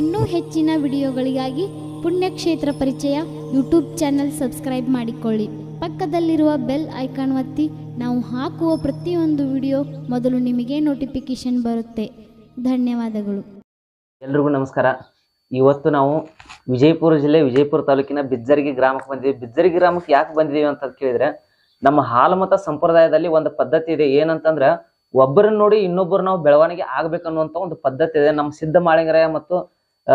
ಇನ್ನೂ ಹೆಚ್ಚಿನ ವಿಡಿಯೋಗಳಿಗಾಗಿ ಪುಣ್ಯಕ್ಷೇತ್ರ ಪರಿಚಯ ಯೂಟ್ಯೂಬ್ ಚಾನೆಲ್ ಸಬ್ಸ್ಕ್ರೈಬ್ ಮಾಡಿಕೊಳ್ಳಿ. ಪಕ್ಕದಲ್ಲಿರುವ ಬೆಲ್ ಐಕಾನ್ ಒತ್ತಿ, ನಾವು ಹಾಕುವ ಪ್ರತಿಯೊಂದು ವಿಡಿಯೋ ಮೊದಲು ನಿಮಗೆ ನೋಟಿಫಿಕೇಶನ್ ಬರುತ್ತೆ. ಧನ್ಯವಾದಗಳು. ಎಲ್ರಿಗೂ ನಮಸ್ಕಾರ. ಇವತ್ತು ನಾವು ವಿಜಯಪುರ ಜಿಲ್ಲೆ, ವಿಜಯಪುರ ತಾಲೂಕಿನ ಬಿಜ್ಜರ್ಗಿ ಗ್ರಾಮಕ್ಕೆ ಬಂದಿದ್ದೀವಿ. ಬಿಜ್ಜರ್ಗಿ ಗ್ರಾಮಕ್ಕೆ ಯಾಕೆ ಬಂದಿದ್ದೀವಿ ಅಂತ ಕೇಳಿದ್ರೆ, ನಮ್ಮ ಹಾಲಮತ ಸಂಪ್ರದಾಯದಲ್ಲಿ ಒಂದು ಪದ್ಧತಿ ಇದೆ. ಏನಂತಂದ್ರೆ ಒಬ್ಬರನ್ನ ನೋಡಿ ಇನ್ನೊಬ್ಬರು ನಾವು ಬೆಳವಣಿಗೆ ಆಗ್ಬೇಕನ್ನುವಂತ ಒಂದು ಪದ್ಧತಿ ಇದೆ. ನಮ್ಮ ಸಿದ್ಧ ಮಾಳಿಂಗರಾಯ ಮತ್ತು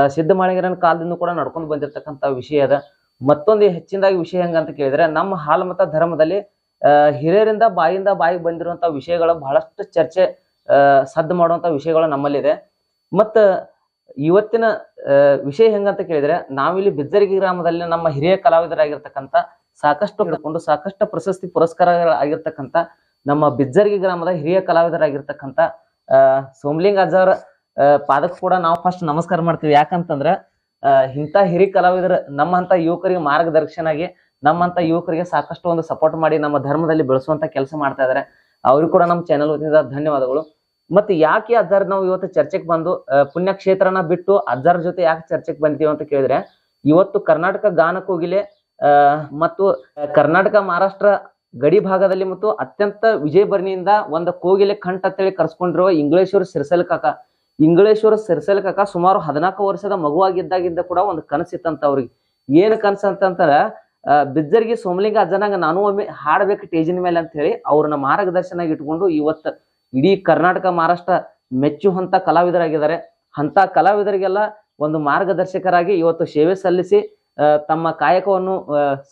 ಸಿದ್ಧ ಮಾಳಿಂಗರನ ಕಾಲದಿಂದ ಕೂಡ ನಡ್ಕೊಂಡು ಬಂದಿರತಕ್ಕಂತ ವಿಷಯ ಅದ. ಮತ್ತೊಂದು ಹೆಚ್ಚಿನದಾಗಿ ವಿಷಯ ಹೆಂಗಂತ ಕೇಳಿದ್ರೆ ನಮ್ಮ ಹಾಲಮತ ಧರ್ಮದಲ್ಲಿ ಆ, ಹಿರಿಯರಿಂದ ಬಾಯಿಂದ ಬಾಯಿಗೆ ಬಂದಿರುವಂತ ವಿಷಯಗಳು ಬಹಳಷ್ಟು ಚರ್ಚೆ ಸದ್ದು ಮಾಡುವಂತ ವಿಷಯಗಳು ನಮ್ಮಲ್ಲಿದೆ. ಮತ್ತ ಇವತ್ತಿನ ವಿಷಯ ಹೆಂಗಂತ ಕೇಳಿದ್ರೆ ನಾವಿಲ್ಲಿ ಬಿದ್ದರಗಿ ಗ್ರಾಮದಲ್ಲಿ ನಮ್ಮ ಹಿರಿಯ ಕಲಾವಿದರಾಗಿರ್ತಕ್ಕಂಥ ಸಾಕಷ್ಟು ಪಡ್ಕೊಂಡು ಸಾಕಷ್ಟು ಪ್ರಶಸ್ತಿ ಪುರಸ್ಕಾರ ಆಗಿರ್ತಕ್ಕಂಥ ನಮ್ಮ ಬಿಜ್ಜರ್ಗಿ ಗ್ರಾಮದ ಹಿರಿಯ ಕಲಾವಿದರಾಗಿರ್ತಕ್ಕಂಥ ಸೋಮಲಿಂಗ ಅಜ್ಜಾರ ಪಾದಕ್ಕೆ ಕೂಡ ನಾವು ಫಸ್ಟ್ ನಮಸ್ಕಾರ ಮಾಡ್ತೀವಿ. ಯಾಕಂತಂದ್ರ ಇಂಥ ಹಿರಿಯ ಕಲಾವಿದರ ನಮ್ಮಂತ ಯುವಕರಿಗೆ ಮಾರ್ಗದರ್ಶನಾಗಿ ನಮ್ಮಂತ ಯುವಕರಿಗೆ ಸಾಕಷ್ಟು ಒಂದು ಸಪೋರ್ಟ್ ಮಾಡಿ ನಮ್ಮ ಧರ್ಮದಲ್ಲಿ ಬೆಳೆಸುವಂತ ಕೆಲಸ ಮಾಡ್ತಾ ಇದಾರೆ. ಅವ್ರಿಗೂ ಕೂಡ ನಮ್ಮ ಚಾನೆಲ್ ವತಿಯಿಂದ ಧನ್ಯವಾದಗಳು. ಮತ್ತೆ ಯಾಕೆ ಅಜ್ಜಾರ್ ನಾವು ಇವತ್ತು ಚರ್ಚೆಗೆ ಬಂದು ಪುಣ್ಯಕ್ಷೇತ್ರನ ಬಿಟ್ಟು ಅಜ್ಜಾರ್ ಜೊತೆ ಯಾಕೆ ಚರ್ಚೆಗೆ ಬಂದೀವಿ ಅಂತ ಕೇಳಿದ್ರೆ ಇವತ್ತು ಕರ್ನಾಟಕ ಗಾನ ಆ, ಮತ್ತು ಕರ್ನಾಟಕ ಮಹಾರಾಷ್ಟ್ರ ಗಡಿ ಭಾಗದಲ್ಲಿ ಮತ್ತು ಅತ್ಯಂತ ವಿಜಯಭರಣಿಯಿಂದ ಒಂದು ಕೋಗಿಲೆ ಕಂಠ ಅಂತೇಳಿ ಕರ್ಸ್ಕೊಂಡಿರುವ ಇಂಗ್ಲೇಶ್ವರ ಸಿರ್ಸಲ್ ಕಾಕ. ಇಂಗ್ಲೇಶ್ವರ ಸಿರ್ಸಲ್ ಕಾಕ ಸುಮಾರು ಹದಿನಾಲ್ಕು ವರ್ಷದ ಮಗುವಾಗಿದ್ದಾಗಿಂದ ಕೂಡ ಒಂದು ಕನಸಿತ್ತಂತ ಅವ್ರಿಗೆ. ಏನು ಕನಸು ಬಿದ್ದರಿಗೆ ಬಿಜ್ಜರ್ಗಿ ಸೋಮಲಿಂಗ ಅಜ್ಜನಾಗ ನಾನು ಒಮ್ಮೆ ಹಾಡ್ಬೇಕು ಟೇಜಿನ ಮೇಲೆ ಅಂತ ಹೇಳಿ ಅವ್ರನ್ನ ಮಾರ್ಗದರ್ಶನ ಇಟ್ಕೊಂಡು ಇವತ್ತು ಇಡೀ ಕರ್ನಾಟಕ, ಮಹಾರಾಷ್ಟ್ರ ಮೆಚ್ಚುವಂತ ಕಲಾವಿದರಾಗಿದ್ದಾರೆ. ಅಂತ ಕಲಾವಿದರಿಗೆಲ್ಲ ಒಂದು ಮಾರ್ಗದರ್ಶಕರಾಗಿ ಇವತ್ತು ಸೇವೆ ಸಲ್ಲಿಸಿ ತಮ್ಮ ಕಾಯಕವನ್ನು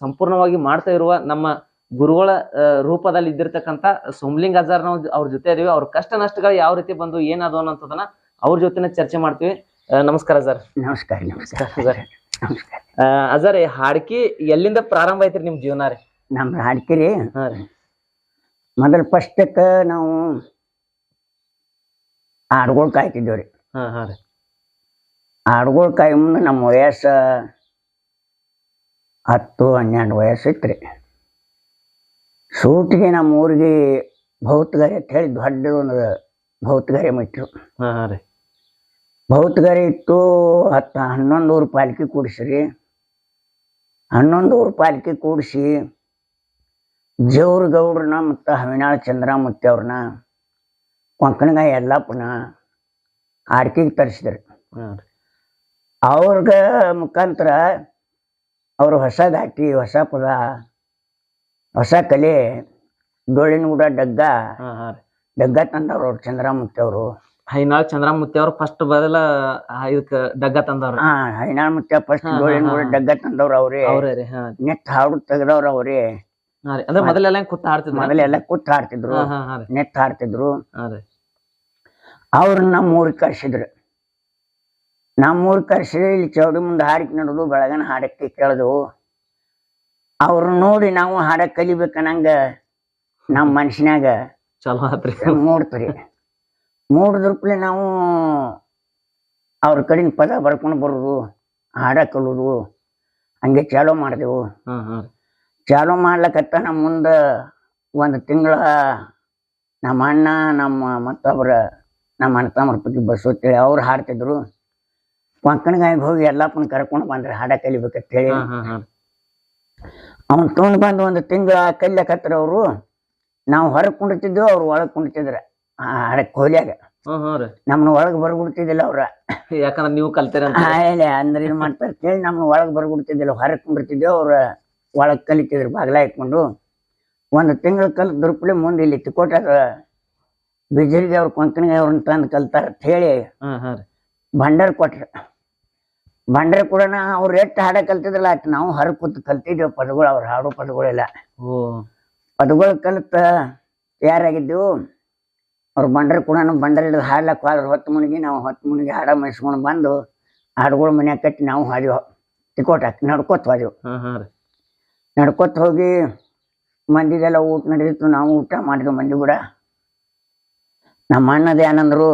ಸಂಪೂರ್ಣವಾಗಿ ಮಾಡ್ತಾ ಇರುವ ನಮ್ಮ ಗುರುಗಳ ರೂಪದಲ್ಲಿ ಇದ್ದಿರ್ತಕ್ಕಂಥ ಸುಮ್ಲಿಂಗ್ ಅಜಾರ್ ನಾವು ಅವ್ರ ಜೊತೆ ಇದೀವಿ. ಅವ್ರ ಕಷ್ಟ ನಷ್ಟಗಳು ಯಾವ ರೀತಿ ಬಂದು ಏನಾದವು ಅನ್ನೋಂಥದ್ದನ್ನ ಅವ್ರ ಜೊತೆನ ಚರ್ಚೆ ಮಾಡ್ತೀವಿ. ನಮಸ್ಕಾರ ಸರ್. ನಮಸ್ಕಾರ ನಮಸ್ಕಾರ. ಅಜಾರ್ ನಮಸ್ಕಾರ. ಅಜಾರ್ ಈ ಹಾಡ್ಕಿ ಎಲ್ಲಿಂದ ಪ್ರಾರಂಭ ಐತ್ರಿ ನಿಮ್ ಜೀವನ ರೀ? ನಮ್ಮ ಹಾಡ್ಕಿರಿ. ಹಾ ರೀ. ಮೊದಲು ಫಸ್ಟಕ್ಕೆ ನಾವು ಹಾಡ್ಗಳು ಕಾಯ್ತಿದ್ದೇವೆ ರೀ. ಹಾ ಹಾ ರೀ. ಹಾಡ್ಗಳು ಕಾಯಿ ಮುಂದೆ ನಮ್ಮ ವಯಸ್ಸು ಹತ್ತು ಹನ್ನೆರಡು ವಯಸ್ಸು ಇತ್ತು ರೀ. ಸೂಟಿಗೆ ನಮ್ಮ ಊರಿಗೆ ಭೌತಗಾರಿ ಅಂತ ಹೇಳಿ ದೊಡ್ಡ ಒಂದು ಭೌತಗಾರಿ ಮಿಟ್ರು. ಹಾಂ ರೀ. ಭೌತಗಾರಿ ಇಟ್ಟು ಹತ್ತು ಹನ್ನೊಂದು ಊರು ಪಾಲಿಕೆ ಕೂಡಿಸ್ರಿ. ಹನ್ನೊಂದು ಊರು ಪಾಲಿಕೆ ಕೂಡಿಸಿ ಗೌಡ್ರನ್ನ ಮತ್ತು ಹವಿನಾಳ ಚಂದ್ರಮೂರ್ತಿ ಅವ್ರನ್ನ ಕೊಂಕಣಗ ಯಲ್ಲಪ್ಪನ ಆಡ್ಕಿಗೆ ತರಿಸಿದ್ರು. ಅವ್ರಿಗೆ ಮುಖಾಂತರ ಅವರು ಹೊಸ ದಾಟಿ ಹೊಸ ಪದ ಹೊಸ ಕಲೆ ಡೊಳ್ಳಿನ ಕೂಡ ಡಗ್ಗ. ಹಾ ಹಾ ರೀ. ಡಗ್ಗ ತಂದವ್ರು ಅವ್ರು ಚಂದ್ರಮೂರ್ತಿ ಅವರು. ಹೈನಾಳ್ ಚಂದ್ರಮೂರ್ತಿ ಅವ್ರು ಫಸ್ಟ್ ಬದಲ ಇದಕ್ಕ ಡಗ್ಗ ತಂದವ್ರ. ಹಾ ಹೈನಾಳ್ ಮುತ್ಯ ಫಸ್ಟ್ ಹಾ, ಹಾ, ಡೊಳ್ಳಿನ ಕೂಡ ಹಾ. ಡಗ್ಗ ತಂದವ್ರು ಅವ್ರೇ. ಅವ್ರೇ ರೀ ಹಾ. ನೆಟ್ ಹಾಡು ತೆಗೆದವ್ರು ಅವ್ರೇ. ಹಾ ರೀ ಅಂದ್ರೆ ಮೊದಲೆಲ್ಲ ಹೆಂಗ್ ಕೂತ್ ಹಾಡ್ತಿದ್ರ? ಮೊದಲೆಲ್ಲ ಕೂತ್ ಹಾಡ್ತಿದ್ರು. ಹಾ ಹಾ ಹಾ ರೀ. ನೆಟ್ ಹಾಡ್ತಿದ್ರು. ಹಾ ರೀ. ಅವ್ರನ್ನ ನಮ್ಮ ಊರಿಗೆ ಕರ್ಸಿದ್ರು. ನಮ್ಮ ಊರಿಗೆ ಕರ್ಸಿ ಇಲ್ಲಿ ಚೌಡಿ ಮುಂದೆ ಹಾಡಿಕೆ ನಡೆದು ಬೆಳಗನ ಹಾಡಕ್ಕೆ ಕೇಳಿದವು. ಅವ್ರು ನೋಡಿ ನಾವು ಹಾಡಕ್ ಕಲಿಬೇಕನ್ನಂಗ ನಮ್ಮ ಮನ್ಸಿನ್ಯಾಗ ಚಲೋ ಆತ್ರಿ. ಮೂಡ್ತ್ರಿ. ಮೂಡಿದ್ರಪ್ಲೆ ನಾವು ಅವ್ರ ಕಡಿನ ಪದ ಬರ್ಕೊಂಡು ಬರೋದು ಹಾಡ ಕಲೋದು ಹಂಗೆ ಚಾಲೋ ಮಾಡಿದೆವು. ಚಾಲೋ ಮಾಡ್ಲಕತ್ತ ನಮ್ಮ ಮುಂದೆ ಒಂದು ತಿಂಗಳ ನಮ್ಮ ಅಣ್ಣ ನಮ್ಮ ಮತ್ತೊಬ್ಬರ ನಮ್ಮ ಅಣ್ಣ ತಮ್ಮರ ಬಗ್ಗೆ ಬಸವತ್ತೇಳಿ ಅವ್ರು ಹಾಡ್ತಿದ್ರು. ಕೊಂಕಣಗಾಯಿಗೆ ಹೋಗಿ ಎಲ್ಲಪ್ಪನ ಕರ್ಕೊಂಡು ಬಂದ್ರೆ ಹಾಡ ಕಲಿಬೇಕಂತ ಹೇಳಿ ಅವ್ನು ತೊಗೊಂಡು ಬಂದು ಒಂದು ತಿಂಗಳ ಕಲಿಯಕತ್ರ ಅವರು ನಾವು ಹೊರಗೆ ಕುಂಡಿರ್ತಿದ್ವು ಅವ್ರು ಒಳಗೆ ಕುಂಡಿರ್ತಿದ್ರ ಹಾಡಕ್ಕೆ ಕೋಲಿಯಾಗ. ಹ್ಮ್ ಹ್ಮ್ ರೀ. ನಮ್ಮನ್ನ ಒಳಗೆ ಬರ್ಬಿಡ್ತಿದ್ದಿಲ್ಲ ಅವ್ರ. ಯಾಕಂದ್ರೆ ನೀವು ಕಲ್ತೀರ ಅಂತ. ಅಂದ್ರೆ ಇದು ಮಾಡ್ತಾರೆ ಕೇಳಿ ನಮ್ಮನ್ನ ಒಳಗೆ ಬರ್ಬಿಡ್ತಿದ್ದಿಲ್ಲ ಹೊರಗೆ ಕುಂಡಿರ್ತಿದ್ದೆವು ಅವ್ರ ಒಳಗೆ ಕಲಿತಿದ್ರು ಬಾಗ್ಲ ಇಟ್ಕೊಂಡು ಒಂದು ತಿಂಗಳ ಕಲ್ ದುರ್ಪುಳಿ ಮುಂದೆ ಇಲ್ಲಿ ತಿಕೋಟಾಗ ಬಿಜರಿಗೆ ಅವ್ರ ಕೊಂಕಣಿಗೆ ಅವ್ರನ್ನ ತಂದು ಕಲ್ತಾರ ಅಂತ ಹೇಳಿ ಹಾ ಹಾ ರೀ. ಭಂಡಾರ ಕೊಟ್ರು. ಭಂಡಾರ ಕೂಡ ಅವ್ರು ಎಷ್ಟು ಹಾಡ ಕಲ್ತಿದ್ರಲ್ಲ ಆಯ್ತು ನಾವು ಹರ ಕೂತು ಕಲ್ತಿದ್ದೇವೆ ಪದಗಳು ಅವ್ರು ಹಾಡೋ ಪದಗಳೆಲ್ಲ. ಓ. ಪದಗಳು ಕಲಿತ ತಯಾರಾಗಿದ್ದೆವು. ಅವ್ರು ಬಂಡ್ರೆ ಕೂಡ ಬಂಡ್ರೆ ಹಿಡಿದು ಹಾಡ್ಲಕ್ಕೆ ಹೋದ್ರೆ ಹೊತ್ತು ಮುನಿಗೆ ನಾವು ಹೊತ್ತು ಮುನಿಗೆ ಹಾಡ ಮೈಸ್ಕೊಂಡು ಬಂದು ಹಾಡುಗಳು ಮನ್ಯಾಗ ಕಟ್ಟಿ ನಾವು ಹಾದಿವು ಹಾಕಿ ನಡ್ಕೋತ ಹೋದೆವು. ನಡ್ಕೋತ ಹೋಗಿ ಮಂದಿದೆಲ್ಲ ಊಟ ನಡೆದಿತ್ತು ನಾವು ಊಟ ಮಾಡಿದ್ವು ಮಂದಿ ಕೂಡ. ನಮ್ಮ ಅಣ್ಣದ ಏನಂದ್ರು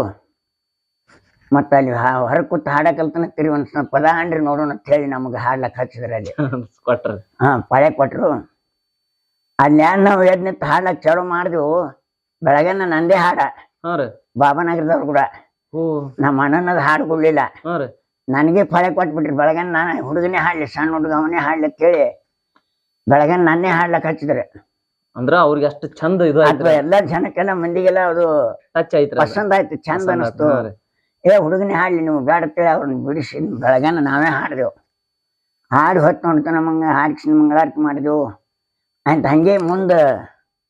ಮತ್ತೆ ಅಲ್ಲಿ ಹೊರ ಕೂತು ಹಾಡ ಕಲ್ತನ ತಿರಿ ಒಂದು ಸ್ವಲ್ಪ ಪದ ಹಾಡ್ರಿ ನೋಡೋಣ ಅಂತ ಹೇಳಿ ನಮಗೆ ಹಾಡ್ಲಕ್ಕೆ ಹಚ್ಚಿದ್ರೆ ಅಲ್ಲಿ. ಕೊಟ್ರು. ಹಾ ಪಳೆ ಕೊಟ್ರು. ಅಲ್ಲಿ ನಾವು ಎದ್ ನಿಂತು ಹಾಡ್ಲಕ್ ಚಾಲು ಮಾಡಿದ್ವು. ಬೆಳಗ್ಗೆನ ನಂದೇ ಹಾಡ. ಬಾಬಾನಗರದವ್ರು ಕೂಡ. ನಮ್ಮ ಅಣ್ಣನದ್ ಹಾಡು ಕೊಡ್ಲಿಲ್ಲ ನನಗೆ ಫಳೆ ಕೊಟ್ಬಿಟ್ರಿ. ಬೆಳಗನ್ ನಾನು ಹುಡುಗನೇ ಹಾಡ್ಲಿ ಸಣ್ಣ ಹುಡುಗ ಅವನೇ ಹಾಡ್ಲಿ ಕೇಳಿ ಬೆಳಗನ್ ನನ್ನೇ ಹಾಡ್ಲಕ್ ಹಚ್ಚಿದ್ರೆ. ಅಂದ್ರ ಅವ್ರಿಗೆ ಅಷ್ಟು ಚಂದ ಇದು ಎಲ್ಲಾ ಜನಕ್ಕೆಲ್ಲ ಮಂದಿಗೆಲ್ಲ ಅದು ಟಚ್ ಆಯ್ತು ಅದು. ಪಸಂದ್ ಆಯ್ತು ಚಂದ. ಅನಿಸ್ತು. ಏ ಹುಡುಗನೇ ಹಾಡ್ಲಿ ನೀವು ಬೇಡತ್ತೇಳಿ ಅವ್ರನ್ನ ಬಿಡಿಸಿ ಬೆಳಗನ ನಾವೇ ಹಾಡಿದೆವು. ಹಾಡು ಹೊತ್ತು ನೋಡ್ತು ನಮಗೆ ಹಾಡಿಸಿ ಮಂಗಳಾರತಿ ಮಾಡಿದೆವು. ಅಂತ ಹಂಗೆ ಮುಂದೆ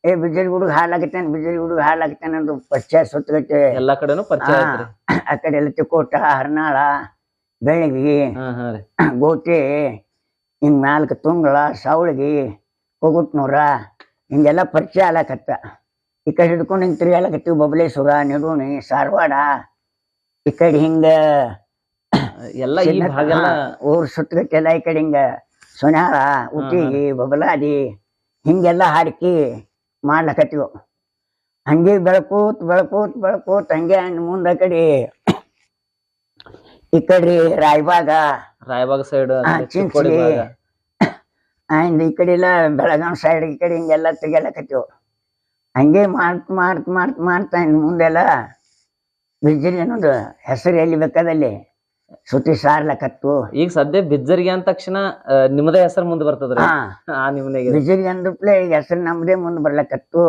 ಏ ಬಿಜಲಿ ಹುಡುಗ ಹಾಳಾಗತ್ತೇನೆ ಬಿಜಲಿ ಹುಡುಗ ಹಾಳಾಗತ್ತೇನೆ ಅಂತ ಪರಿಚಯ ಸುತ್ತಗತ್ತೆ. ಎಲ್ಲಾ ಕಡೆನೂ ಪರಿಚಯ. ಆ ಕಡೆ ಎಲ್ಲ ತಿಕೋಟ ಹರ್ನಾಳ ಬೆಳಗಿ ಗೋತಿ ಹಿಂಗ ರೀ. ಗೋಟೆ ಹಿಂಗ್ ಮ್ಯಾಲ್ಕ ತುಂಗಳ ಸಾವಳಗಿ ಕೊಗುಟ್ನೂರ ಹಿಂಗೆಲ್ಲ ಪರಿಚಯ ಆಲಕತ್ತ ಈ ಕಡೆ ಹಿಡ್ಕೊಂಡು ಹಿಂಗೆ ತಿರುಗಾಲಕತ್ತೀವಿ ಬಬಲೇಶ್ವರ ನಿಡೋಣಿ ಸಾರವಾಡ ಈ ಕಡೆ ಹಿಂಗ ಎಲ್ಲ ಈ ಭಾಗೆಲ್ಲ. ಊರ್ ಸುತ್ತಗಟ್ಟೆಲ್ಲ ಈ ಕಡೆ ಹಿಂಗ ಸೊನ್ಯಾಳ ಉಟ್ಟಿಗಿ ಬಬಲಾದಿ ಹಿಂಗೆಲ್ಲ ಹಾಡ್ಕಿ ಮಾಡ್ಲಕತ್ತೀವಿ. ಹಂಗೆ ಬೆಳಕೂತ್ ಬೆಳಕೂತ್ ಬೆಳಕೂತ್ ಹಂಗೆ ಮುಂದ ಕಡೆ ಈ ಕಡೆ ರಾಯಬಾಗ ರಾಯಬಾಗ ಸೈಡ್ ಆ, ಚಿಕ್ಕೋಡಿ ಚಿಂಚ್ಲಿ ಭಾಗ. ಆಯ್ತು ಈ ಕಡೆ ಎಲ್ಲ ಬೆಳಗಾವ್ ಸೈಡ್ ಈ ಕಡೆ ಹಿಂಗೆಲ್ಲ ತೆಗಿಯಲಕತ್ತೀವಿ. ಹಂಗೆ ಮಾಡ್ತ ಮಾಡ್ತ ಮಾಡ್ತ ಮಾಡ್ತಾ ಮುಂದೆಲ್ಲ ಬಿಜ್ಜರಿ ಅನ್ನೋದು ಹೆಸರು ಎಲ್ಲಿ ಬೇಕಾದಲ್ಲಿ ಸುತ್ತಿ ಸಾರ್ಲಕತ್ತು ಈಗ ಸದ್ಯ ಬಿಜ್ಜರಿಗೆ ಅಂದ ತಕ್ಷಣ ನಿಮ್ಮದೇ ಹೆಸರು ಮುಂದೆ ಬರ್ತದ್ರಿ. ಹಾ. ಆ ನಿಮ್ಮನೆಗೆ. ಬಿಜ್ಜರಿ ಅಂದ್ರಪ್ಲೆ ಈಗ ಹೆಸರು ನಮ್ಮದೇ ಮುಂದೆ ಬರ್ಲಕತ್ತು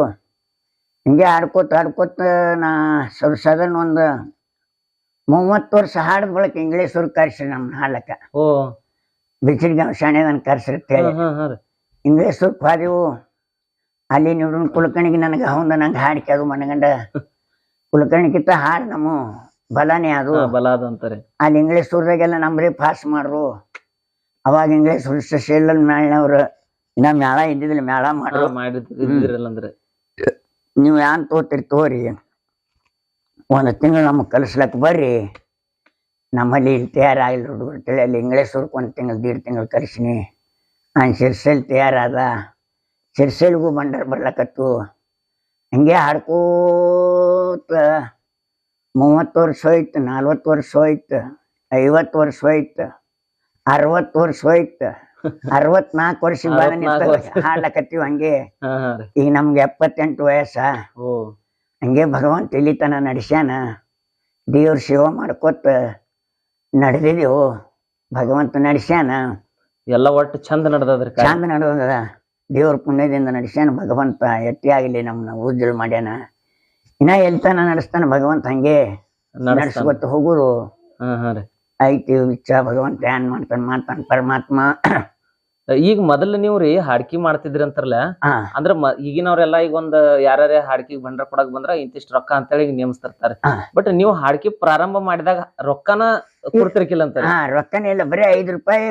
ಹಿಂಗೆ ಆಡ್ಕೋತ ಆಡ್ಕೋತ ನಾ ಸ್ವಲ್ಪ ಸದನ್ ಒಂದು ಮೂವತ್ತು ವರ್ಷ ಹಾಡಿದ ಬಳಕ ಇಂಗ್ಲೀಷರು ಕರ್ಸ್ರಿ ನಮ್ಮ ಹಾಡ್ಲಕ್ಕ ಓ. ಬಿಜ್ಜರಿಗೆ ಶಾಣೆದನ್ ಕರ್ಸಿರುತ್ತೆ ಹಾ ಹಾ ಹಾ ರೀ. ಅಲ್ಲಿ ನೀವು ಕುಳ್ಕಣಿಗೆ ನನಗೆ ಹೌದ ನಂಗೆ ಹಾಡಿಕೆ ಅದು ಮನಗಂಡ. ಕುಲಕರ್ಣಿಗಿಂತ ಹಾರ ನಮ್ಮ ಬಲನೇ ಅದು. ಬಲ ಅದು ಅಂತಾರೆ. ಅಲ್ಲಿ ಇಂಗ್ಲೀಷ್ ಊರ್ದಾಗೆಲ್ಲ ನಮ್ರಿ ಪಾಸ್ ಮಾಡ್ರು. ಅವಾಗ ಇಂಗ್ಲೀಷ್ ಶೀಲಲ್ ಮೇಳನವ್ರು ಇನ್ನ ಮೇಳ ಇದ್ದಿದ್ದಿಲ್ಲ ಮೇಳ ಮಾಡ್ರು. ಮಾಡಿದ್ರಲ್ಲ ಅಂದ್ರೆ. ನೀವು ಯಾನ್ ತೋತಿರಿ ತೋರಿ. ಒಂದು ತಿಂಗಳು ನಮಗೆ ಕಲಿಸ್ಲಕ್ ಬರ್ರಿ. ನಮ್ಮಲ್ಲಿ ಇಲ್ಲಿ ತಯಾರಾಗಿಲ್ಲ ಹುಡುಗರು ತಿಳಿ ಅಲ್ಲಿ ಇಂಗ್ಲೀಷ್ ಊರ್ಕ್ ಒಂದು ತಿಂಗಳು ದೀಡ್ ತಿಂಗಳು ಕಲಿಸಿನಿ. ನಾನು ಶಿರ್ಸೆಲ್ ತಯಾರಾದ. ಶಿರ್ಸೆಲ್ಗೂ ಬಂಡರ್ ಬರ್ಲಕತ್ತು. ಹಂಗೆ ಹಾಡ್ಕೋತ ಮೂವತ್ತು ವರ್ಷ ಹೋಯ್ತು ನಲ್ವತ್ತು ವರ್ಷ ಹೋಯ್ತು ಐವತ್ತು ವರ್ಷ ಹೋಯ್ತು ಅರವತ್ತು ವರ್ಷ ಹೋಯ್ತು ಅರವತ್ನಾಲ್ಕು ವರ್ಷ. ಹಾಡ್ಲಕತ್ತೀವಿ ಹಂಗೆ. ಈಗ ನಮ್ಗೆ ಎಪ್ಪತ್ತೆಂಟು ವಯಸ್ಸ. ಓ. ಹಂಗೆ ಭಗವಂತ ಇಲ್ಲಿತನ ನಡೆಸ್ಯಾನ. ದೇವ್ರ ಶಿವ ಮಾಡ್ಕೊತ ನಡೆದಿದೆವು. ಭಗವಂತ ನಡೆಸ್ಯಾನ. ಎಲ್ಲ ಒಟ್ಟು ಚಂದ ನಡೆದ ಕಾರ್ಯ. ಚಂದ ನಡೆದ ದೇವ್ರ ಪುಣ್ಯದಿಂದ ನಡೆಸ್ಯಾನ ಭಗವಂತ ಎಟ್ಟಿ ಆಗಲಿ ನಮ್ಮನ್ನ ಉಜ್ಜಲ್ ಮಾಡ್ಯಾನ. ಇನ್ನ ಎಲ್ತಾನ ನಡೆಸ್ತಾನ ಭಗವಂತ ಹಂಗೆ. ನಡೆಸ್ಕೊತ ಹೋಗುದು. ಐತಿ ವಿಚ್ಚ ಭಗವಂತ ಏನ್ ಮಾಡ್ತಾನ ಮಾಡ್ತಾನ ಪರಮಾತ್ಮ ಈಗ ಮೊದಲು ನೀವು ರೀ ಹಾಡ್ಕಿ ಮಾಡ್ತಿದ್ರಿ ಅಂತಾರಲ್ಲ ಅಂದ್ರ ಈಗಿನವ್ರೆಲ್ಲ ಈಗ ಒಂದ್ ಯಾರ್ಯಾರ ಹಾಡ್ಕಿ ಬಂಡ್ರ ಕೊಡಕ್ ಬಂದ್ರ ಇಂತಿಷ್ಟ್ ರೊಕ್ಕ ಅಂತೇಳಿ ನೇಮಿಸ್ತಿರ್ತಾರೆ. ಬಟ್ ನೀವು ಹಾಡ್ಕಿ ಪ್ರಾರಂಭ ಮಾಡಿದಾಗ ರೊಕ್ಕನ ಕೊಡ್ತಿರ್ಕಿಲ್ಲ ಅಂತ ರೊಕ್ಕನೇ ಇಲ್ಲ ಬರೀ ಐದ್ ರೂಪಾಯಿ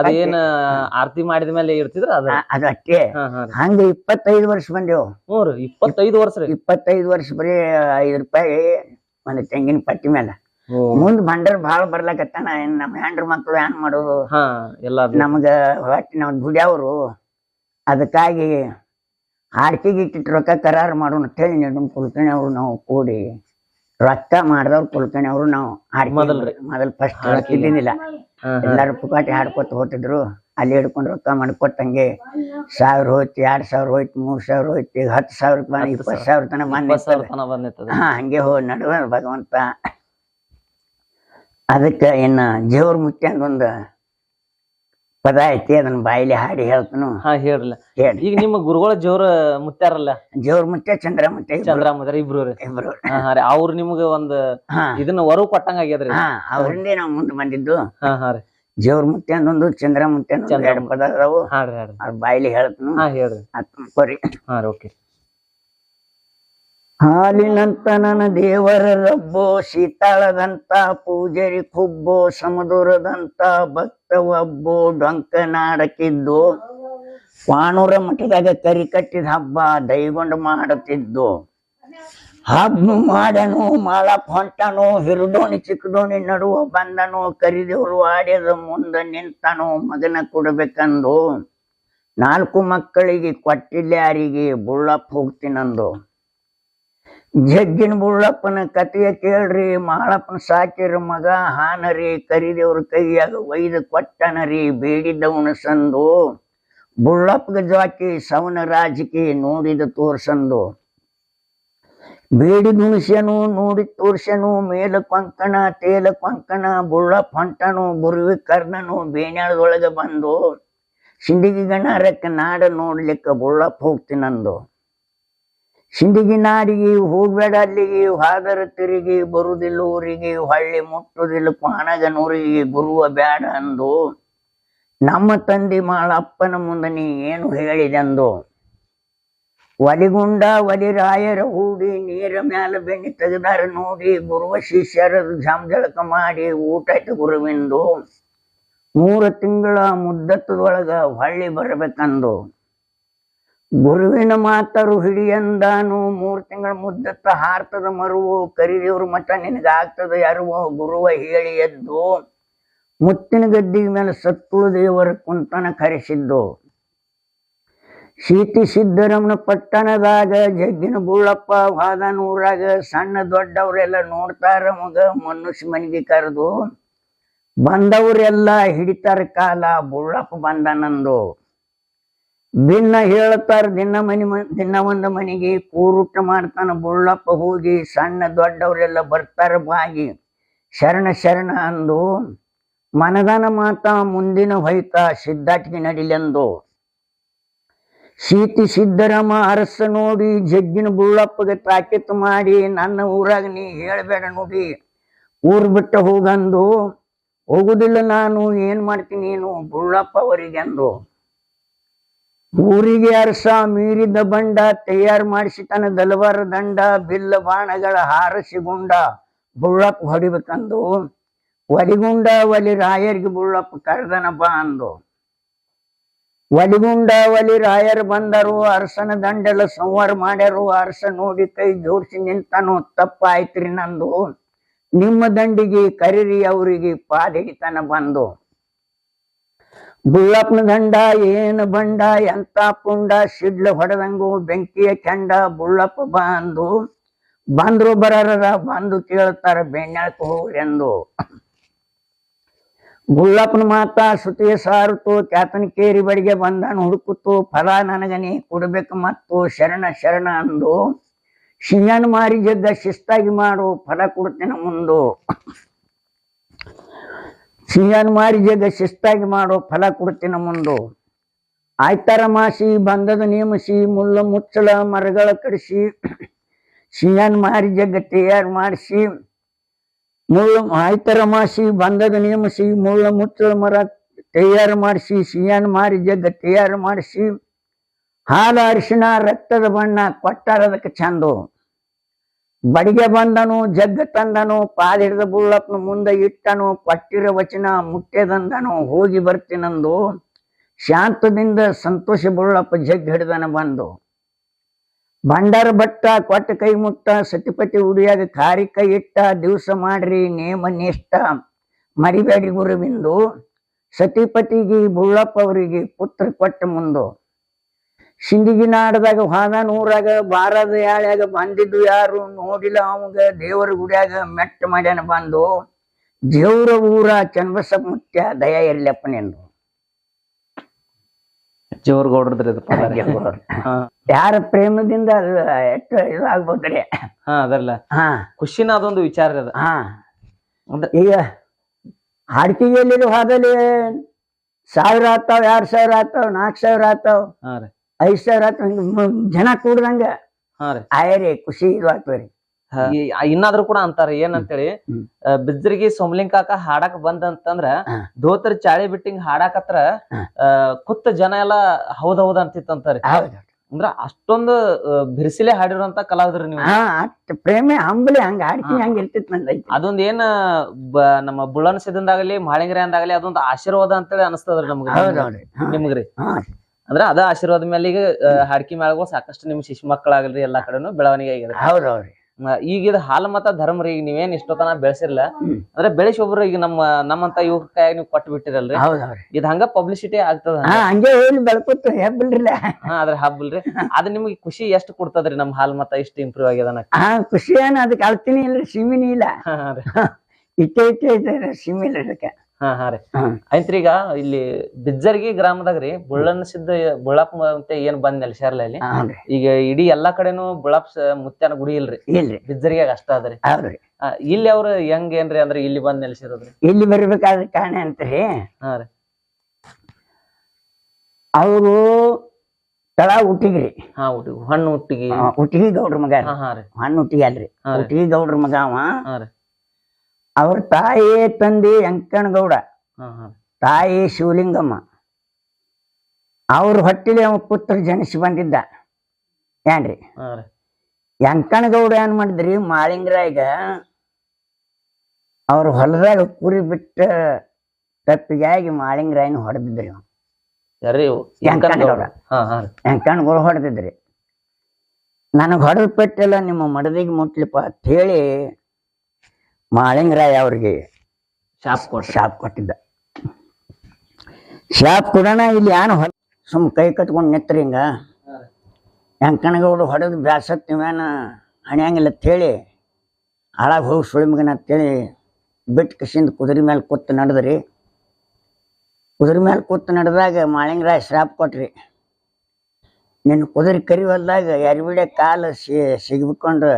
ಅದೇನ ಆರ್ತಿ ಮಾಡಿದ ಮೇಲೆ ಇರ್ತಿದ್ರ ಅದ? ಆ, ಅದು ಅಷ್ಟೇ. ಹಾ ಹಾ ಹಂಗ ಇಪ್ಪತ್ತೈದು ವರ್ಷ ಬಂದೇವು. ಹ್ಞೂ ರೀ ಇಪ್ಪತ್ತೈದು ವರ್ಷ ರೀ. ಇಪ್ಪತ್ತೈದು ವರ್ಷ ಬರೀ ಐದು ರೂಪಾಯಿ ಒಂದು ತೆಂಗಿನ ಪಟ್ಟಿ ಮೇಲೆ. ಮುಂದ್ ಬಂಡರ್ ಬಹಳ ಬರ್ಲಕತ್ತಾನ ನಮ್ ಹೆಂಡ್ರ ಮಕ್ಳು ಏನ್ ಮಾಡೋದು ಹಾ ಎಲ್ಲ. ನಮ್ಗ ಹೊಟ್ಟಿ ನಮ್ ದುಡ್ಯಾವ್ರು ಅದಕ್ಕಾಗಿ ಹಾಡ್ಕಿಗೆ ಇಟ್ಟಿಟ್ಟು ರೊಕ್ಕ ಕರಾರು ಮಾಡೋಣ ಅಂತೇಳಿ ನಿಮ್ ಕುಲ್ಕಣಿ ಅವ್ರು ನಾವು ಕೂಡಿ ರೊಕ್ಕ ಮಾಡ್ದವ್ರು ಕುಲ್ಕಣಿ ಅವ್ರು ನಾವು ಆರ್ಟಿ? ಮೊದಲ್ ಫಸ್ಟ್ ಹಾಡ್ಕಿಗೆ. ಇದ್ದಿದ್ದಿಲ್ಲ. ಎಲ್ಲಾರು ಪುಕಾಟಿ ಹಾಡ್ಕೊತ ಹೋಗ್ತಿದ್ರು ಅಲ್ಲಿ ಹಿಡ್ಕೊಂಡು ರೊಕ್ಕ ಮಾಡ್ಕೊಟ್ಟಂಗೆ ಸಾವಿರ ಹೋಯ್ತು ಎರಡ್ ಸಾವಿರ ಹೋಯ್ತು ಮೂರ್ ಸಾವಿರ ಹೋಯ್ತು ಹತ್ತು ಸಾವಿರ ಇಪ್ಪತ್ತು ಸಾವಿರ. ತನಕ ಬಂದ್ ಹಂಗೆ ಹೋ ನಡುವ ಭಗವಂತ ಅದಕ್ಕೆ ಇನ್ನ ಜೇವ್ರ ಮುತ್ಯ ಒಂದು ಪದ ಐತಿ ಅದನ್ನ ಬಾಯಿಲಿ ಹಾಡಿ ಹೇಳ್ತನು. ಹಾ ಈಗ ನಿಮ್ಮ ಗುರುಗಳ ಜೋರ ಮುತ್ತಾರಲ್ಲ ಜೋರ್ ಮುತ್ತೆ ಚಂದ್ರ ಮುತ್ಯ ಚಂದ್ರ ಮುತ್ತಾರ ಇಬ್ರು ಇಬ್ರು. ಹಾ ಹಾ ರೀ. ಅವ್ರು ನಿಮ್ಗ ಒಂದ್ ಇದನ್ನ ವರು ಕೊಟ್ಟಂಗ ಆಗ್ಯದ್ರಿ? ಅವ್ರಿಂದ ನಾವ್ ಮುಂದ್ ಬಂದಿದ್ದು. ಹಾ ಹಾ ರೀ. ಜೇವ್ರ ಮುತ್ಯ ಅನ್ನೊಂದು ಚಂದ್ರ ಮುತ್ತೆ ಅನ್ನೊಂದು ಎರಡು ಪದ ಅದಾವು ಅವ್ರ ಬಾಯಿಲಿ ಹೇಳ್ತನು. ಹಾ ಹೇಳ್ರಿ. ಹಾ ಓಕೆ. ಹಾಲಿನಂತ ನನ್ನ ದೇವರ ರಬ್ಬೋ ಶೀತಾಳದಂತ, ಪೂಜಾರಿ ಕುಬ್ಬೋ ಸಮುದ್ರದಂತ ಭಕ್ತ ಒಬ್ಬೋ ಡೊಂಕ ನಾಡಕಿದ್ದು ವಾಣೂರ ಮಠದಾಗ ಕರಿ ಕಟ್ಟಿದ ಹಬ್ಬ ದೈಗೊಂಡು ಮಾಡುತ್ತಿದ್ದು. ಹಬ್ಬ ಮಾಡನು ಮಾಳಪ್ಪ ಹೊಂಟನು ಹಿರುಡೋಣಿ ಚಿಕ್ಕದೋಣಿ ನಡುವ ಬಂದನು, ಕರಿದೇವರು ಆಡ್ಯದ ಮುಂದೆ ನಿಂತನು, ಮಗನ ಕೊಡಬೇಕಂದು. ನಾಲ್ಕು ಮಕ್ಕಳಿಗೆ ಕೊಟ್ಟಿಲ್ಲ ಯಾರಿಗೆ ಬುಳ್ಳಪ್ಪ ಹೋಗ್ತೀನಂದು. ಜಗ್ಗಿನ ಬುಳ್ಳಪ್ಪನ ಕಥೆಯ ಕೇಳ್ರಿ, ಮಾಳಪ್ಪನ ಸಾಕಿರ ಮಗ ಹಾನರಿ, ಕರಿದೇವ್ರ ಕೈಯಾಗ ಒಯ್ದು ಕೊಟ್ಟನರಿ ಬೇಡಿದ್ದವನ ಸಂದು. ಬುಳ್ಳಪ್ಪಗ ಜಾಕಿ ಸವನ ರಾಜಕಿ ನೋಡಿದ ತೋರ್ಸಂದು. ಬೇಡಿ ನುಣಸ್ಯನು ನೋಡಿ ತೋರ್ಸ್ಯನು ಮೇಲ ಕೊಂಕಣ, ತೇಲ ಕೊಂಕಣ, ಬುಳ್ಳಪ್ಪ ಹೊಂಟನು, ಗುರುವಿ ಕರ್ಣನು ಬೇನ್ಯಾಳದೊಳಗೆ ಬಂದು. ಸಿಂಡಿಗಿ ಗಣಾರಕ್ಕೆ ನಾಡ ನೋಡ್ಲಿಕ್ಕೆ ಬುಳ್ಳಪ್ಪ ಹೋಗ್ತೀನಂದು ಸಿಂಡಿಗಿ ನಾಡಿಗೆ ಹೋಗ್ಬೇಡ ಅಲ್ಲಿಗೆ ಹಾದರ ತಿರುಗಿ ಬರುದಿಲ್ಲ ಊರಿಗೆ ಹೊಳ್ಳಿ ಮುಟ್ಟುದಿಲ್ಲ ಪಾಣಗನೂರಿಗೆ ಗುರುವ ಬೇಡ ಅಂದು ನಮ್ಮ ತಂದೆ ಮಾಳಪ್ಪನ ಮುಂದೆ ನೀ ಏನು ಹೇಳಿದೆಂದು? ಒಲಿಗುಂಡ ಒಲಿರಾಯರ ಹೂಡಿ ನೀರ ಮ್ಯಾಲ ಬೆಣ್ಣಿ ತೆಗೆದಾರ ನೋಡಿ ಗುರುವ ಶಿಷ್ಯರ ಜಂಜಳಕ ಮಾಡಿ ಊಟ ಗುರುವಿಂದು. ಮೂರು ತಿಂಗಳ ಮುದ್ದತ್ತದೊಳಗ ಹೊಳ್ಳಿ ಬರಬೇಕಂದು. ಗುರುವಿನ ಮಾತರು ಹಿಡಿಯಂದಾನು ಮೂರು ತಿಂಗಳ ಮುದ್ದತ್ತ ಹಾರ್ತದ ಮರುವು, ಕರಿದೇವ್ರ ಮಠ ನಿನಗ ಆಗ್ತದ ಯಾರುವ ಗುರುವ ಹೇಳಿ ಎದ್ದು, ಮುತ್ತಿನ ಗದ್ದಿಗೆ ಮೇಲೆ ಸತ್ತುಳು ದೇವರ ಕುಂತನ ಕರೆಸಿದ್ದು. ಶೀತಿ ಸಿದ್ದರಮನ ಪಟ್ಟಣದಾಗ, ಜಗ್ಗಿನ ಬುಳ್ಳಪ್ಪ ವಾದನೂರಾಗ ಸಣ್ಣ ದೊಡ್ಡವರೆಲ್ಲ ನೋಡ್ತಾರ ಮಗ, ಮನುಷ್ಯ ಮನೆಗೆ ಕರೆದು, ಬಂದವರೆಲ್ಲ ಹಿಡಿತಾರ ಕಾಲ, ಬುಳ್ಳಪ್ಪ ಬಂದನಂದು ದಿನ ಹೇಳ್ತಾರ ದಿನ ಮನಿ ದಿನ ಒಂದ ಮನೆಗೆ ಕೂರುಟ ಮಾಡ್ತಾನ ಬುಳ್ಳಪ್ಪ ಹೋಗಿ, ಸಣ್ಣ ದೊಡ್ಡವರೆಲ್ಲ ಬರ್ತಾರ ಬಾಗಿ ಶರಣ ಶರಣ ಅಂದು, ಮನದಾನ ಮಾತ ಮುಂದಿನ ಹೊಯ್ತ, ಸಿದ್ಧಾಟಿಗೆ ನಡಿಲೆಂದು. ಸೀತಿ ಸಿದ್ದರಾಮ ಅರಸ ನೋಡಿ, ಜಗ್ಗಿನ ಬುಳ್ಳಪ್ಪಗೆ ತಾಕೀತು ಮಾಡಿ, ನನ್ನ ಊರಾಗ ನೀ ಹೇಳಬೇಡ ನೋಡಿ. ಊರ್ ಬಿಟ್ಟ ಹೋಗಂದು, ಹೋಗುದಿಲ್ಲ ನಾನು, ಏನ್ ಮಾಡ್ತೀನಿ ನೀನು, ಬುಳ್ಳಪ್ಪ ಅವರಿಗೆ ಅಂದು ಊರಿಗೆ ಅರ್ಸ ಮೀರಿದ ಬಂಡ, ತಯಾರು ಮಾಡಿಸಿ ತನ್ನ ದಲವಾರ ದಂಡ, ಬಿಲ್ಲ ಬಾಣಗಳ ಹಾರಸಿ ಗುಂಡ ಬುಳ್ಳಪ್ಪ ಹೊಡಿಬೇಕಂದು ಒಲಿಗುಂಡ ಒಲಿ ರಾಯರಿಗೆ ಬುಳ್ಳಪ್ಪ ಕರೆದನಪ್ಪ ಅಂದು. ಒಲಿಗುಂಡ ಒಲಿ ರಾಯರ್ ಬಂದರು, ಅರಸನ ದಂಡೆಲ್ಲ ಸಂವಾರ ಮಾಡ್ಯಾರು, ಅರಸ ನೋಡಿ ಕೈ ಜೋಡಿಸಿ ನಿಂತನು, ತಪ್ಪಾಯ್ತ್ರಿ ನಂದು. ನಿಮ್ಮ ದಂಡಿಗೆ ಕರೀರಿ, ಅವರಿಗೆ ಪಾದಿಡಿತನ ಬಂದು. ಬುಳ್ಳಪ್ಪನ ದಂಡ ಏನು ಬಂಡ, ಎಂತ ಪುಂಡ ಸಿಡ್ಲ ಹೊಡೆದಂಗು, ಬೆಂಕಿಯ ಕೆಂಡ, ಬುಳ್ಳಪ್ಪ ಬಂದು, ಬಂದ್ರು ಬರರ ಬಂದು ಕೇಳ್ತಾರ ಹೋಗ್ರಿ ಎಂದು. ಬುಳ್ಳಪ್ಪನ ಮಾತ ಸುತಿಯ ಸಾರುತು ಕ್ಯಾತನ ಕೇರಿ ಬಡಿಗೆ ಬಂದನು, ಹುಡುಕುತ್ತು, ಫಲ ನನಗನಿ ಕೊಡ್ಬೇಕು ಮತ್ತು ಶರಣ ಶರಣ ಅಂದು. ಶಿಂಗನ ಮಾರಿ ಜಗ್ಗ ಶಿಸ್ತಾಗಿ ಮಾಡು, ಫಲ ಕೊಡ್ತೇನೆ ಮುಂದು. ಸಿಂಗನ್ ಮಾರಿ ಜಗ ಶಿಸ್ತಾಗಿ ಮಾಡೋ ಫಲ ಕೊಡ್ತೀನಿ ಮುಂದು. ಆಯ್ತಾರ ಮಾಸಿ, ಬಂದದ ನೇಮಿಸಿ, ಮುಳ್ಳ ಮುಚ್ಚಳ, ಮರಗಳ ಕಡಿಸಿ. ಸಿಂಗನ್ ಮಾರಿ ಜಗ್ಗ ತಯಾರು ಮಾಡಿಸಿ? ಮುಳ್ಳು, ಆಯ್ತರ ಮಾಸಿ, ಬಂದದ ನೇಮಿಸಿ, ಮುಳ್ಳ ಮುಚ್ಚಳ, ಮರ ತಯಾರು ಮಾಡಿಸಿ, ಸಿಂಗನ್ ಮಾರಿ ಜಗ್ಗ ತಯಾರು ಮಾಡಿಸಿ? ಹಾಲು ಅರಿಶಿಣ, ರಕ್ತದ ಬಣ್ಣ, ಕೊಟ್ಟಾರ ಅದಕ್ಕೆ ಚಂದು ಬಡಿಗೆ ಬಂದನು, ಜಗ್ಗ ತಂದನು ಪಾದ ಹಿಡಿದ ಬುಳ್ಳಪ್ಪನ ಮುಂದೆ ಇಟ್ಟನು, ಪಟ್ಟಿರ ವಚನ ಮುಟ್ಟೆದಂದನು ಹೋಗಿ ಬರ್ತೀನಂದು ಶಾಂತದಿಂದ ಸಂತೋಷ ಬುಳ್ಳಪ್ಪ ಜಗ್ ಹಿಡ್ದನ ಬಂದು. ಭಂಡಾರ ಭಟ್ಟ ಕೊಟ್ಟ ಕೈ ಮುಟ್ಟ, ಸತಿಪತಿ ಉಡಿಯಾಗ ಕಾರಿ ಕೈ ಇಟ್ಟ, ದಿವಸ ಮಾಡ್ರಿ, ನೇಮ ನಿಷ್ಠ, ಮರಿಬೇಡಿ ಗುರುವಿಂದು. ಸತಿಪತಿಗೆ, ಬುಳ್ಳಪ್ಪ ಅವರಿಗೆ ಪುತ್ರ ಕೊಟ್ಟ ಮುಂದು. ಸಿಂದಿಗಿ ನಾಡದಾಗ ಹಾದಾನ ಊರಾಗ ಬಾರದ ಯಾಳ್ಯಾಗ ಬಂದಿದ್ದು ಯಾರು ನೋಡಿಲ್ಲ ಅವಂಗ. ದೇವರ ಗುಡಿಯಾಗ ಮೆಟ್ಟ ಮಾಡ್ಯಾನ ಬಂದು ದೇವ್ರ ಊರ ಚನ್ನಬಸಪ್ಪ ಮುತ್ಯ ದಯ ಇದು ಹಾ ಯಾರ ಪ್ರೇಮದಿಂದ ಎಷ್ಟು ಇದಾಗ್ಬೋದ್ರಿ? ಹಾ ಅದಲ್ಲ. ಹಾ. ಖುಷಿನ ಅದೊಂದು ವಿಚಾರ ಅದ. ಹಾ. ಈಗ ಹಾಡ್ಕಿಗೆಲ್ಲಿ ಹೋದಲ್ಲಿ? ಸಾವಿರ ಆತಾವ ಎರಡ್ ಸಾವಿರ ಆತಾವ್ ನಾಲ್ಕು ಸಾವಿರ ಆತಾವ್. ಹಾ ರೀ. ಮ- ಜನ ಕೂಡ್ದಂಗ ಆಯರಿ ಖುಷಿ ಇದು ಆಗ್ತದ್ರಿ ಇನ್ನಾದ್ರೂ ಕೂಡ ಅಂತಾರ ಏನಂತೇಳಿ ಬಿದ್ರಿಗಿ ಬಿಜ್ರಿಗೆ ಸೋಮಲಿಂಗ ಕಾಕ ಹಾಡಕ್ ಬಂದಂತಂದ್ರ ಅಂತಂದ್ರ ಧೋತರ ಚಾಳಿ ಬಿಟ್ಟಿಂಗ್ ಹಾಡಾಕತ್ರ ಕುತ್ತ ಜನ ಎಲ್ಲಾ ಹೌದೌದ ಅಂತಿತ್ತಂತಾರ. ಅಂದ್ರ ಅಷ್ಟೊಂದು ಬಿರ್ಸಿಲೆ ಹಾಡಿರುವಂತ ಕಲಾವಿದ್ರಿ ನೀವು. ಪ್ರೇಮಿ ಹಂಬಲಿ ಹಂಗ ಹಾಡ್ತೀನಿ ಹಂಗ ಇರ್ತಿತ್ ನಂದೈತಿ ಅದೊಂದ್ ಏನ್ ನಮ್ಮ ಬುಳ್ಳನ್ ಸಿದ್ದಂದಾಗಲಿ ಮಾಳಿಂಗ್ರೆ ಅಂದಾಗಲಿ ಅದೊಂದ್ ಆಶೀರ್ವಾದ ಅಂತೇಳಿ ಅನಸ್ತದ್ರಿ ನಮ್ಗ. ನಿಮ್ಗ್ರಿ ಅಂದ್ರ ಅದ ಆಶೀರ್ವಾದ ಮೇಲೆ ಈಗ ಹಾಡ್ಕಿ ಮೇಳಗಳು ಸಾಕಷ್ಟು ನಿಮ್ ಶಿಶು ಮಕ್ಕಳಾಗಲ್ರಿ ಎಲ್ಲಾ ಕಡೆನು ಬೆಳವಣಿಗೆ ಆಗಿದೆ. ಹೌದೌದ್ರಿ ಈಗ ಇದು ಹಾಲು ಮತ ಧರ್ಮ ರೀ ಈಗ ನೀವೇನ್ ಇಷ್ಟೊತ್ತನ ಬೆಳೆಸಿರ್ಲ. ಅಂದ್ರೆ ಬೆಳೆಸಿ ಒಬ್ರು ಈಗ ನಮ್ಮ ನಮ್ಮಂತ ಯುವಕ ಕೈಯಾಗ ನೀವು ಕೊಟ್ಟು ಬಿಟ್ಟಿರಲ್ರಿ. ಇದು ಇದ್ ಹಂಗ ಪಬ್ಲಿಸಿಟಿ ಆಗ್ತದ ಹಂಗೆ ಬೆಳ್ಕೊತ ಹೆಬ್ಬಲ್ರಿಲ್ಲ. ಹಾ ಅದ್ರ ಹಬ್ಬಲ್ರಿ. ಅದ್ ನಿಮ್ಗೆ ಖುಷಿ ಎಷ್ಟು ಕೊಡ್ತದ್ರಿ ನಮ್ ಹಾಲು ಮತ ಇಷ್ಟ ಇಂಪ್ರೂವ್ ಆಗ್ಯದ. ಹಾ ಖುಷಿ ಏನ್ ಅದಕ್ಕೆ ಅಳ್ತೀನಿ ಇಲ್ರಿ ಸಿಮಿನಿ ಇಲ್ಲ. ಇಟ್ಟೆ ಇಟ್ಟೆ ಸಿಮಿ ಇಲ್ಲ ಅದಕ್ಕೆ ಹಾ ಹಾ ರೀ. ಹ್ಮ್. ಈಗ ಇಲ್ಲಿ ಬಿಜ್ಜರ್ಗಿ ಗ್ರಾಮದಾಗ ರೀ ಬುಳ್ಳನ್ ಸಿದ್ಧ ಬುಳ್ಳಪ್ಪ ಅಂತ ಏನ್ ಬಂದ್ ಇಲ್ಲಿ ಹೌದ್ರಿ ಈಗ ಇಡೀ ಎಲ್ಲಾ ಕಡೆನೂ ಬುಳ್ಳಪ್ಪ ಸ- ಮುತ್ಯಾನ ಗುಡಿ ಇಲ್ರಿ. ಇಲ್ರಿ. ಬಿಜ್ಜರ್ಗಿಯಾಗ ಅಷ್ಟ ಅದ್ರಿ ಹೌದ್ರಿ. ಆ, ಇಲ್ಲಿ ಅವ್ರ ಹೆಂಗ್ ಏನ್ರಿ ಅಂದ್ರೆ ಇಲ್ಲಿ ಬಂದ್ ನೆಲೆಸಿರೋದ್ರಿ ಇಲ್ಲಿ ಬರ್ಬೇಕಾದ ಕಾರಣ ಅಂತ್ರಿ ಹಾ ರೀ. ಅವರು ತಳ ಹುಟ್ಟಿಗ್ರಿ. ಹಾ ಹುಟ್ಟಿ ಹಣ್ಣು ಹುಟ್ಟಿಗೆ. ಹುಟ್ಟಿಗೆ ಗೌಡ್ರ ಮಗ ರೀ. ಹಾ ಹಾ ರೀ. ಹಣ್ಣು ಹುಟ್ಟಿಗೆ ಅಲ್ರಿ. ಹಾ ರೀ. ಹುಟ್ಟಿಗೆ ಗೌಡ್ರ ಮಗ ಅವ. ಹಾ ರೀ. ಅವ್ರ ತಾಯಿ ತಂದೆ ಗೌಡ ಹಾ ಹಾ ತಾಯಿ ಶಿವಲಿಂಗಮ್ಮ ಅವ್ರ ಹೊಟ್ಟಿಲಿ ಅವ ಪುತ್ರ ಜನಿಸಿ ಬಂದಿದ್ದ ಏನ್ರಿ ಹಾ ರೀ ಗೌಡ ಏನ್ ಮಾಡಿದ್ರಿ ಮಾಳಿಂಗರಾಯ್ಗ ಅವ್ರ ಹೊಲದಾಗ ಕುರಿ ಬಿಟ್ಟ ತಪ್ಪಿಗಾಗಿ ಮಾಳಿಂಗರಾಯನ ಹೊಡೆದಿದ್ರಿ ಅವ. ಯಾರ್ರಿ ಇವು? ಯಂಕಣ್ಣ ಯಂಕಣ್ಣ ಗೌಡ. ಗೌಡ. ಹಾ ಹಾ ಹೊಡೆದಿದ್ರಿ ನನಗೆ ಹೊಡೆದ್ ಪೆಟ್ಟೆಲ್ಲ ನಿಮ್ಮ ಮಡದಿಗೆ ಮುಟ್ಲಿಪ್ಪ ಅಂತ ಹೇಳಿ ಮಾಳಿಂಗರಾಯ ಅವ್ರಿಗೆ ಶಾಪ್ ಕೊಟ್ಟು ಶಾಪ್ ಕೊಟ್ಟಿದ್ದ. ಶಾಪ್ ಕೊಡೋಣ ಇಲ್ಲಿ ಯಾನು ಹೊಲ ಸುಮ್ ಕೈ ಕಟ್ಕೊಂಡು ನಿತ್ರಿ ಹಿಂಗ. ಯಂಕಣ್ಣಗೌಡ ಹೊಡೆದು ಬ್ಯಾಸತ್ ನೀವೇನ ಹಣ್ಯಾಂಗಿಲ್ಲ ಅಂತೇಳಿ ಹಾಳಾಗಿ ಹೋಗಿ ಸುಳಿಮಗನ ಅಂತೇಳಿ ಬಿಟ್ಟು ಕಸಿಂದ ಕುದುರೆ ಮೇಲೆ ಕೂತು ನಡೆದ್ರಿ. ಕುದುರೆ ಮೇಲೆ ಕೂತು ನಡೆದಾಗ ಮಾಳಿಂಗರಾಯ ಶ್ರಾಪ್ ಕೊಟ್ರಿ. ನಿನ್ನ ಕುದುರೆ ಕರಿ ಹೊಲ್ದಾಗ ಎರಿಬಿಡೆ ಕಾಲು ಸಿ ಸಿಗ್ಬಿಕೊಂಡು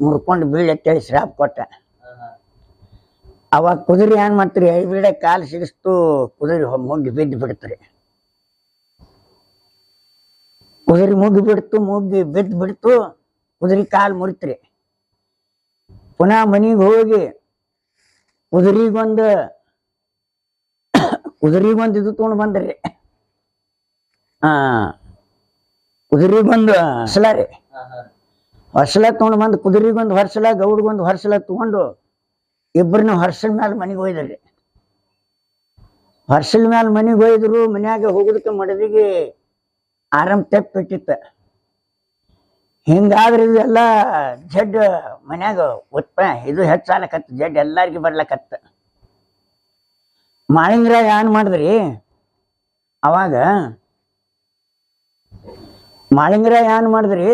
ಮುರ್ಕೊಂಡು ಬೀಳಿ ಅಂತೇಳಿ ಶ್ರಾಪ್ ಕೊಟ್ಟ. ಅವಾಗ ಕುದುರೆ ಏನ್ ಮಾಡ್ತೀರಿ? ಐಬಿಡ ಕಾಲು ಸಿಗಿಸ್ತು ಕುದುರೆ ಮುಗ್ಗಿ ಬಿದ್ದು ಬಿಡ್ತೀರಿ. ಕುದುರೆ ಮುಗ್ಗಿ ಬಿಡ್ತು ಮುಗ್ಗಿ ಬಿದ್ದು ಬಿಡ್ತು ಕುದುರೆ ಕಾಲು ಮುರಿತ್ರಿ. ಪುನಃ ಮನಿಗೆ ಹೋಗಿ ಕುದುರಿಗೊಂದು ಕುದುರಿಗೊಂದು ಇದು ತೊಗೊಂಡು ಬಂದ್ರಿ. ಆ ಕುದುರಿಗೊಂದು ಹಸಲ ರೀ. ಹೊಸಲ ತೊಗೊಂಡು ಬಂದು ಕುದುರಿಗೊಂದು ಹೊರಸಲ ಗೌಡ್ಗೊಂದು ಹೊರಸಲ ತಗೊಂಡು ಇಬ್ಬರನ್ನ ಹರ್ಷಲ್ ಮೇಲೆ ಮನೆಗೆ ಒಯ್ದ್ರಿ ಹರ್ಷಲ್ ಮ್ಯಾಲ ಮನೆಗೆ ಒಯ್ದ್ರು ಮನ್ಯಾಗ ಹೋಗೋದಕ್ಕೆ ಮಡದಿಗೆ ಆರಾಮ್ ತಪ್ಪಿಟ್ಟಿತ್ತ ಹಿಂಗಾದ್ರೆ ಇದೆಲ್ಲ ಜಡ್ ಮನ್ಯಾಗ ಉತ್ಪ ಇದು ಹೆಚ್ಚಾಲಕತ್ತ, ಜಡ್ ಎಲ್ಲಾರ್ಗಿ ಬರ್ಲಕತ್ತ. ಮಾಳಿಂಗ್ರ ಏನ್ ಮಾಡಿದ್ರಿ? ಅವಾಗ ಮಾಳಿಂಗ್ರ ಏನ್ ಮಾಡಿದ್ರಿ?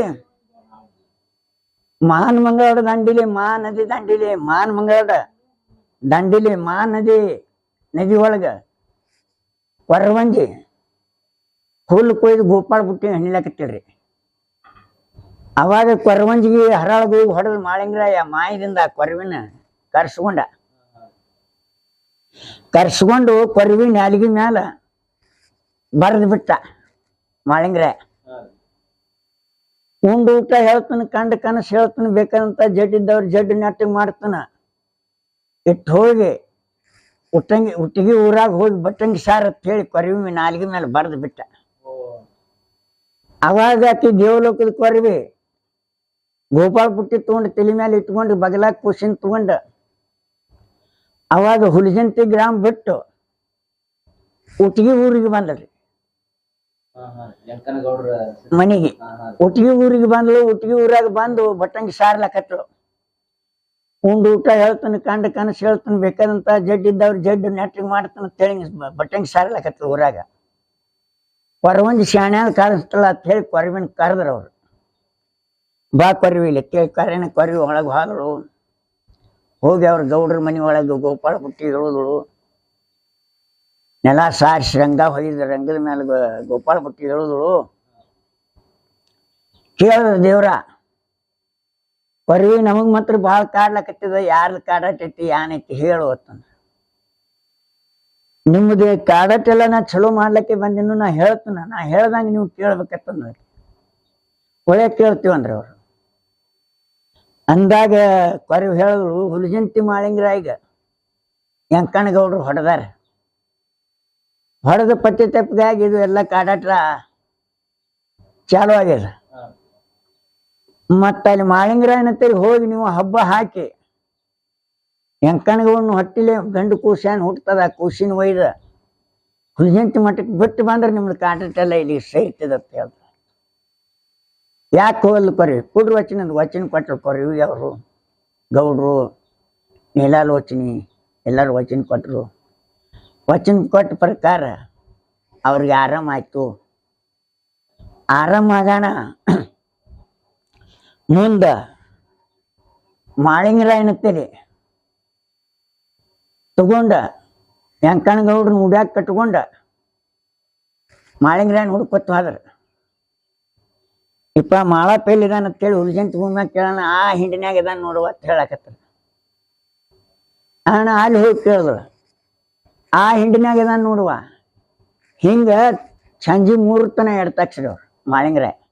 ಮಾನ್ ಮಂಗಳ ದಂಡಿಲಿ ಮಾ ನದಿ ದಂಡಿಲಿ, ಮಾನ್ ಮಂಗಳವಾಡ ದಂಡಿಲಿ ಮಾ ನದಿ ನದಿ ಒಳಗ, ಕೊರವಂಜಿ, ಹುಲ್ಲು ಕೊಯ್ದು ಗೋಪಾಳ ಬುಟ್ಟಿ ಹಣ್ಣಿಲಕತ್ತಿಲ್ರಿ ಅವಾಗ ಕೊರವಂಜಿಗೆ ಹರಳದು ಹೊಡೆದು ಮಾಳಿಂಗ್ರಾಯ ಮಾಯದಿಂದ ಕೊರವಿನ ಕರ್ಸ್ಕೊಂಡ. ಕರ್ಸ್ಕೊಂಡು ಕೊರವಿ ನಾಲಿಗೆ ಮ್ಯಾಲ ಬರೆದು ಬಿಟ್ಟ ಮಾಳಿಂಗ್ರಾಯ. ಉಂಡು ಊಟ ಹೇಳ್ತಾನೆ, ಕಂಡ ಕನಸು ಹೇಳ್ತಾನೆ, ಬೇಕಂತ ಜಡ್ಡಿದ್ದವ್ರು ಜಡ್ಡು ನೆಟ್ಟಿಗೆ ಮಾಡ್ತಾನ. ಇಟ್ಟು ಹೋಗಿ ಉಟ್ಟಂಗಿ ಉಟ್ಟಿಗೆ ಊರಾಗ ಹೋಗಿ ಬಟ್ಟಂಗಿ ಸಾರ್ ಅಂತ ಹೇಳಿ ಕೊರವಿ ನಾಲಿಗೆ ಮೇಲೆ ಬರೆದು ಬಿಟ್ಟ. ಅವಾಗ ಆಕಿ ದೇವಲೋಕದ ಕೊರವಿ. ಗೋಪಾಲ್ ಪುಟ್ಟಿ ತಗೊಂಡು ತಲೆ ಮೇಲೆ ಇಟ್ಕೊಂಡು ಬಗಲಾಗ ಕುಸಿನ್ ತಗೊಂಡು. ಅವಾಗ ಹುಲಿಜಂತಿ ಗ್ರಾಮ ಬಿಟ್ಟು ಉಟ್ಟಿಗೆ ಊರಿಗೆ ಬಂದ್ರಿ ಮನೆಗೆ. ಒಟ್ಟಿಗೆ ಊರಿಗೆ ಬಂದ್ಲು ಉಟ್ಗಿ ಊರಾಗ ಬಂದು ಬಟ್ಟಂಗಿ ಸಾರ್ಲಕತ್ಳು ಉಂಡು ಊಟ ಹೇಳ್ತಾನೆ, ಕಂಡ ಕನಸು ಹೇಳ್ತಾನೆ, ಬೇಕಾದಂತ ಜಡ್ ಇದ್ದವ್ರು ಜಡ್ ನೆಟ್ಟಿಗೆ ಮಾಡ್ತಾನೆ ಅಂತೇಳಿ ಬ- ಬಟ್ಟಂಗಿ ಸಾರ್ಲಕತ್ಳು ಊರಾಗ. ಕೊರವಂಜಿ ಶಾಣ್ಯಾಗ ಕಾಣಿಸ್ತಲ್ಲ ಅಂತ ಹೇಳಿ ಕೊರವಿನ ಕರೆದ್ರು ಅವ್ರು. ಬಾ ಕೊರವಿ ಇಲ್ಲಿ, ಕೇಳಿ ಕರೆನ ಕೊರವಿ ಒಳಗೆ ಹಾದಳು ಹೋಗಿ ಅವ್ರ ಗೌಡ್ರ ಮನೆ ಒಳಗೆ ಗೋಪಾಳ ಹುಟ್ಟಿ ಇಳಿದಳು ನೆಲ ಸಾರಿಸಿ ರಂಗ ಹೊಯ್ದ ರಂಗದ ಮೇಲೆ ಗೋಪಾಳ ಪುಟ್ಟಿ ಇಳಿದಳು ಕೇಳಿದ್ರ ದೇವ್ರ. ಕೊರವಿ ನಮಗ್ ಮಾತ್ರ ಭಾಳ ಕಾಡ್ಲಕತ್ತಿದ ಯಾರ್ದು ಕಾಡಾಟೈತಿ ಯಾನೈತಿ ಹೇಳು ನಿಮ್ದು ಕಾಡಾಟೆಲ್ಲ ನಾ ಚಲೋ ಮಾಡ್ಲಿಕ್ಕೆ ಬಂದಿನ ನಾ ಹೇಳ್ತೀನ, ನಾ ಹೇಳ್ದಂಗ ನೀವು ಕೇಳ್ಬೇಕತ್ತಂದ್ರೆ ಒಳ್ಳೆ ಕೇಳ್ತೀವಿ ಅಂದ್ರೆ ಅವ್ರು. ಅಂದಾಗ ಕೊರವಿ ಹೇಳಿದ್ರು, ಹುಲಿಜಂತಿ ಮಾಳಿಂಗರಾಯಿಗ ಯಂಕಣ್ಣಗೌಡ್ರು ಹೊಡೆದಾರ. ಹೊಡೆದ ಪಟ್ಟಿ ತಪ್ಪಿಗಾಗಿ ಇದು ಎಲ್ಲ ಕಾಡಾಟ ಚಾಲು ಆಗ್ಯದ. ಮತ್ತ ಅಲ್ಲಿ ಮಾಳಿಂಗರಾಯನತ್ತೇಳಿ ಹೋಗಿ ನೀವು ಹಬ್ಬ ಹಾಕಿ, ಎಂಕಣಗವನ್ನು ಹೊಟ್ಟಿಲೆ ಗಂಡು ಕೂಸಾನ್ ಹುಟ್ಟದ ಕೂಸಿನ ಒಯ್ದ ಹುಲಿಜಂತಿ ಮಠಕ್ಕೆ ಬಿಟ್ಟು ಬಂದ್ರೆ ನಿಮ್ದು ಕಾಟಾಟೆಲ್ಲ ಇಲ್ಲಿ ಅಂತ ಹೇಳ್ತಾರೆ ಯಾಕೆ ಹೋಗಲು ಕೊರಿ? ಕುಡ್ರ ವಚನ ವಚನ ಕೊಟ್ಟರು ಕೊರಿ ಅವರು ಗೌಡ್ರು, ನೀಲಾಲೋಚನಿ, ಎಲ್ಲರೂ ವಚನ ಕೊಟ್ಟರು ವಚನ ಕೊಟ್ಟ ಪ್ರಕಾರ ಅವ್ರಿಗೆ ಆರಾಮಾಯ್ತು. ಆರಾಮಾಗೋಣ ಮುಂದ ಮಾಳಿಂಗರಾಯನತ್ತೇಳಿ ತಗೊಂಡ ವೆಂಕಣ್ಣಗೌಡ್ರನ್ನ ಉಡ್ಯಾಕ ಕಟ್ಕೊಂಡ ಮಾಳಿಂಗ್ರಾಯನ್ ಹುಡುಕೊತ್ತು ಹೋದ್ರ. ಇಪ್ಪ ಮಾಳ ಪೇಲ್ ಇದಾನ ಅಂತೇಳಿ ಹುಲ್ಜಂತ ಭೂಮ್ಯಾಗ ಕೇಳೋಣ, ಆ ಹಿಂಡಿನ್ಯಾಗ ಇದಾನ ನೋಡುವ ಅಂತ ಹೇಳಕತ್ತಾರ. ಅಣ್ಣ ಅಲ್ಲಿ ಹೋಗಿ ಕೇಳಿದ್ರು ಆ ಹಿಂಡಿನ್ಯಾಗ ಇದಾನ ನೋಡುವ. ಹಿಂಗ ಸಂಜೆ ಮೂರು ತನ ಎಡ್ತಾಕ್ಸಿದವ್ರು ಮಾಳಿಂಗ್ರಾಯ್